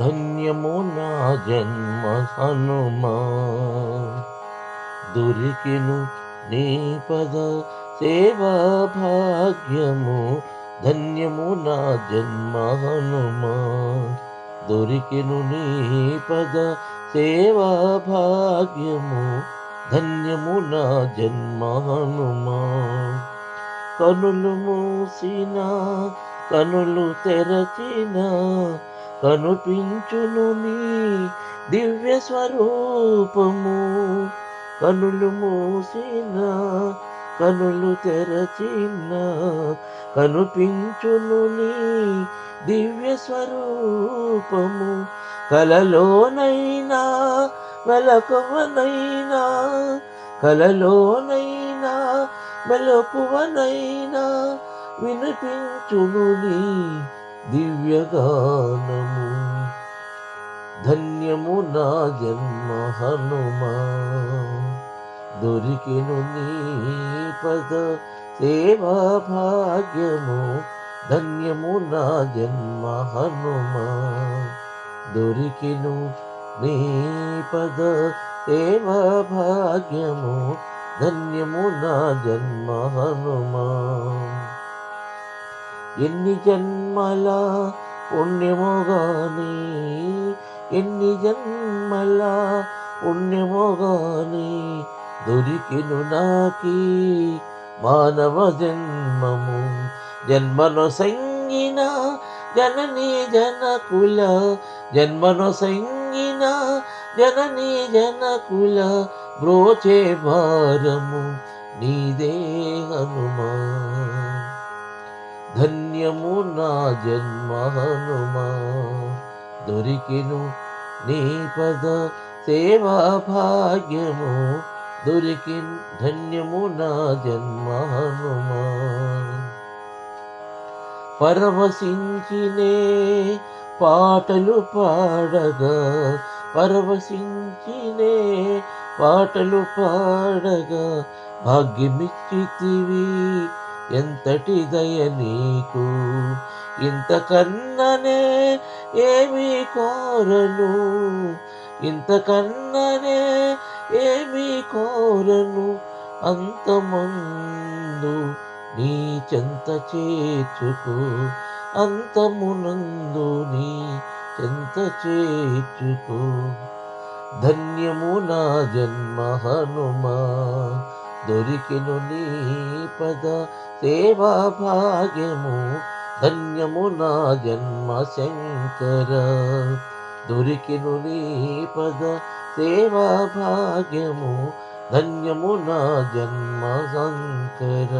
ధన్యము నా జన్మ హనుమా. దొరికిను నీ పద సేవా భాగ్యము ధన్యము నా జన్మ హనుమా. దొరికిను నీ పద సేవా భాగ్యము ధన్యము నా జన్మ హనుమా. కనులు మూసిన కనులు తెరచిన కనుపించును నీ దివ్య స్వరూపము. కనులు మూసిన కనులు తెరచిన కనుపించును నీ దివ్య స్వరూపము. కలలోనైనా మెలకువనైనా కలలోనైనా మెలకువనైనా వినిపించును నీ దివ్యగానము ధన్యము నా జన్మ హనుమా. దొరికిను నీ పద సేవా భాగ్యము ధన్యము నా జన్మ హనుమా. దొరికిను నీ పద సేవా భాగ్యము ధన్యము నా జన్మ హనుమా. ఎన్ని జన్మల పుణ్యమోగాని ఎన్ని జన్మల పుణ్యమోగాని దొరికిను నాకి మానవ జన్మము. జన్మను సంగిన జననీ జనకుల జన్మను సంగిన జననీ జనకుల బ్రోచే భారము నీదే హనుమా ధన్యము నా జన్మ హనుమా. దొరికిను నీ పద సేవా భాగ్యము. దొరికి ధన్యము నా జన్మ హనుమా. పరవశించినే పాటలు పాడగా. పరవశించినే పాటలు పాడగా. భాగ్యమిచ్చితివి ఎంతటి దయ నీకు? ఇంతకన్ననే ఏమి కోరను. ఇంతకన్ననే ఏమి కోరను. అంతమందు నీ చెంత చేర్చుకు. అంతమునందు నీ చెంత చేర్చుకు. ధన్యము నా జన్మ హనుమా. దొరికిను నీ పద సేవా భాగ్యము ధన్యము నా జన్మ శంకర. దొరికిను నీ పద సేవా భాగ్యము ధన్యము నా జన్మ శంకర.